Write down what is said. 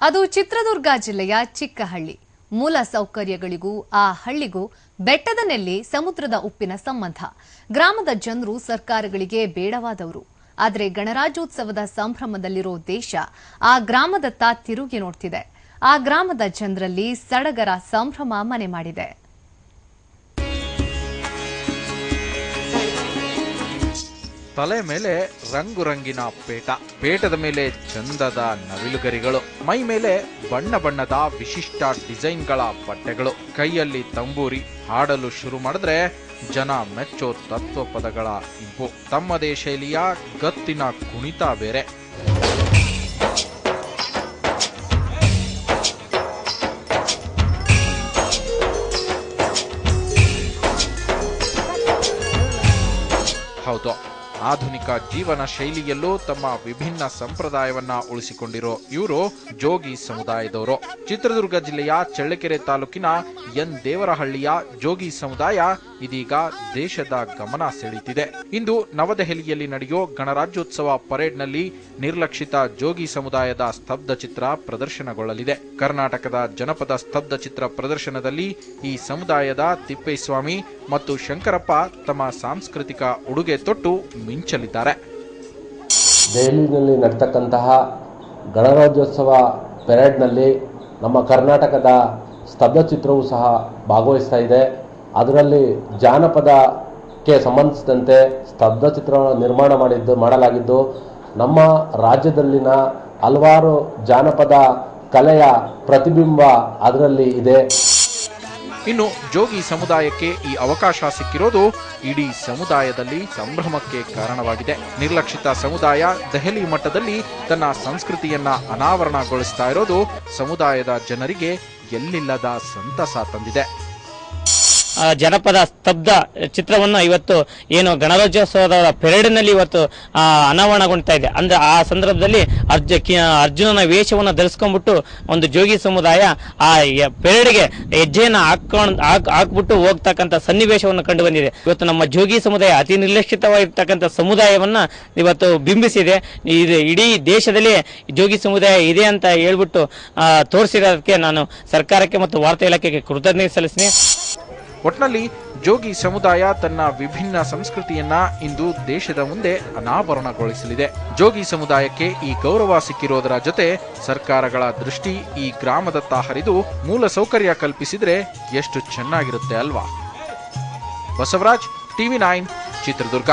ಅದು ಚಿತ್ರದುರ್ಗ ಜಿಲ್ಲೆಯ ಚಿಕ್ಕಹಳ್ಳಿ. ಮೂಲ ಸೌಕರ್ಯಗಳಿಗೂ ಆ ಹಳ್ಳಿಗೂ ಬೆಟ್ಟದ ನೆಲ್ಲಿ ಸಮುದ್ರದ ಉಪ್ಪಿನ ಸಂಬಂಧ. ಗ್ರಾಮದ ಜನರು ಸರ್ಕಾರಗಳಿಗೆ ಬೇಡವಾದವರು. ಆದರೆ ಗಣರಾಜ್ಯೋತ್ಸವದ ಸಂಭ್ರಮದಲ್ಲಿರೋ ದೇಶ ಆ ಗ್ರಾಮದತ್ತ ತಿರುಗಿ ನೋಡ್ತಿದೆ. ಆ ಗ್ರಾಮದ ಜನರಲ್ಲಿ ಸಡಗರ ಸಂಭ್ರಮ ಮನೆ ಮಾಡಿದೆ. ತಲೆ ಮೇಲೆ ರಂಗು ರಂಗಿನ ಪೇಟ, ಪೇಟದ ಮೇಲೆ ಚಂದದ ನವಿಲುಗರಿಗಳು, ಮೈ ಮೇಲೆ ಬಣ್ಣ ಬಣ್ಣದ ವಿಶಿಷ್ಟ ಡಿಸೈನ್ಗಳ ಬಟ್ಟೆಗಳು. ಕೈಯಲ್ಲಿ ತಂಬೂರಿ ಹಾಡಲು ಶುರು ಮಾಡಿದ್ರೆ ಜನ ಮೆಚ್ಚೋ ತತ್ವ ಪದಗಳ ಇಂಪು. ತಮ್ಮದೇ ಶೈಲಿಯ ಗತ್ತಿನ ಕುಣಿತ ಬೇರೆ. ಹೌದು. ಆಧುನಿಕ ಜೀವನ ಶೈಲಿಯಲ್ಲೂ ತಮ್ಮ ವಿಭಿನ್ನ ಸಂಪ್ರದಾಯವನ್ನ ಉಳಿಸಿಕೊಂಡಿರೋ ಇವರು ಜೋಗಿ ಸಮುದಾಯದವರು. ಚಿತ್ರದುರ್ಗ ಜಿಲ್ಲೆಯ ಚಳ್ಳಕೆರೆ ತಾಲೂಕಿನ ಎನ್ ದೇವರಹಳ್ಳಿಯ ಜೋಗಿ ಸಮುದಾಯ ಇದೀಗ ದೇಶದ ಗಮನ ಸೆಳೆಯುತ್ತಿದೆ ಇಂದು ನವದೆಹಲಿಯಲ್ಲಿ ನಡೆಯೋ ಗಣರಾಜ್ಯೋತ್ಸವ ಪರೇಡ್ನಲ್ಲಿ ನಿರ್ಲಕ್ಷಿತ ಜೋಗಿ ಸಮುದಾಯದ ಸ್ತಬ್ಧ ಚಿತ್ರ ಪ್ರದರ್ಶನಗೊಳ್ಳಲಿದೆ. ಕರ್ನಾಟಕದ ಜನಪದ ಸ್ತಬ್ಧ ಚಿತ್ರ ಪ್ರದರ್ಶನದಲ್ಲಿ ಈ ಸಮುದಾಯದ ತಿಪ್ಪೇಸ್ವಾಮಿ ಮತ್ತು ಶಂಕರಪ್ಪ ತಮ್ಮ ಸಾಂಸ್ಕೃತಿಕ ಉಡುಗೆ ತೊಟ್ಟು ಮಿಂಚಲಿದ್ದಾರೆ. ದೆಹಲಿಯಲ್ಲಿ ನಡ್ತಕ್ಕಂತಹ ಗಣರಾಜ್ಯೋತ್ಸವ ಪೆರೇಡ್ನಲ್ಲಿ ನಮ್ಮ ಕರ್ನಾಟಕದ ಸ್ತಬ್ಧ ಚಿತ್ರವು ಸಹ ಭಾಗವಹಿಸ್ತಾ ಇದೆ. ಅದರಲ್ಲಿ ಜಾನಪದಕ್ಕೆ ಸಂಬಂಧಿಸಿದಂತೆ ಸ್ತಬ್ಧ ಚಿತ್ರವನ್ನು ನಿರ್ಮಾಣ ಮಾಡಿದ್ದು, ಮಾಡಲಾಗಿದ್ದು, ನಮ್ಮ ರಾಜ್ಯದಲ್ಲಿನ ಹಲವಾರು ಜಾನಪದ ಕಲೆಯ ಪ್ರತಿಬಿಂಬ ಅದರಲ್ಲಿ ಇದೆ. ಇನ್ನು ಜೋಗಿ ಸಮುದಾಯಕ್ಕೆ ಈ ಅವಕಾಶ ಸಿಕ್ಕಿರೋದು ಇಡೀ ಸಮುದಾಯದಲ್ಲಿ ಸಂಭ್ರಮಕ್ಕೆ ಕಾರಣವಾಗಿದೆ. ನಿರ್ಲಕ್ಷಿತ ಸಮುದಾಯ ದೆಹಲಿ ಮಟ್ಟದಲ್ಲಿ ತನ್ನ ಸಂಸ್ಕೃತಿಯನ್ನ ಅನಾವರಣಗೊಳಿಸ್ತಾ ಇರೋದು ಸಮುದಾಯದ ಜನರಿಗೆ ಎಲ್ಲಿಲ್ಲದ ಸಂತಸ ತಂದಿದೆ. ಜನಪದ ಸ್ತಬ್ಧ ಚಿತ್ರವನ್ನು ಇವತ್ತು ಏನು ಗಣರಾಜ್ಯೋತ್ಸವದ ಪೆರೇಡ್ನಲ್ಲಿ ಇವತ್ತು ಅನಾವರಣಗೊಳ್ತಾ ಇದೆ. ಅಂದ್ರೆ ಆ ಸಂದರ್ಭದಲ್ಲಿ ಅರ್ಜು ಅರ್ಜುನನ ವೇಷವನ್ನು ಧರಿಸ್ಕೊಂಡ್ಬಿಟ್ಟು ಒಂದು ಜೋಗಿ ಸಮುದಾಯ ಆ ಪೆರೇಡ್ಗೆ ಹೆಜ್ಜೆಯನ್ನು ಹಾಕೊಂಡ್ ಹಾಕ್, ಹಾಕ್ಬಿಟ್ಟು ಹೋಗ್ತಕ್ಕಂಥ ಸನ್ನಿವೇಶವನ್ನು ಕಂಡು ಬಂದಿದೆ. ಇವತ್ತು ನಮ್ಮ ಜೋಗಿ ಸಮುದಾಯ ಅತಿ ನಿರ್ಲಕ್ಷಿತವಾಗಿರ್ತಕ್ಕಂಥ ಸಮುದಾಯವನ್ನ ಇವತ್ತು ಬಿಂಬಿಸಿದೆ. ಇದು ಇಡೀ ದೇಶದಲ್ಲಿ ಜೋಗಿ ಸಮುದಾಯ ಇದೆ ಅಂತ ಹೇಳ್ಬಿಟ್ಟು ತೋರಿಸಿರೋದಕ್ಕೆ ನಾನು ಸರ್ಕಾರಕ್ಕೆ ಮತ್ತು ವಾರ್ತಾ ಇಲಾಖೆಗೆ ಕೃತಜ್ಞತೆ ಸಲ್ಲಿಸ್ತೀನಿ. ಒಟ್ನಲ್ಲಿ ಜೋಗಿ ಸಮುದಾಯ ತನ್ನ ವಿಭಿನ್ನ ಸಂಸ್ಕೃತಿಯನ್ನ ಇಂದು ದೇಶದ ಮುಂದೆ ಅನಾವರಣಗೊಳಿಸಲಿದೆ. ಜೋಗಿ ಸಮುದಾಯಕ್ಕೆ ಈ ಗೌರವ ಸಿಕ್ಕಿರೋದರ ಜೊತೆ ಸರ್ಕಾರಗಳ ದೃಷ್ಟಿ ಈ ಗ್ರಾಮದತ್ತ ಹರಿದು ಮೂಲ ಸೌಕರ್ಯ ಕಲ್ಪಿಸಿದ್ರೆ ಎಷ್ಟು ಚೆನ್ನಾಗಿರುತ್ತೆ ಅಲ್ವಾ? Basavaraj, TV nine, Chitradurga.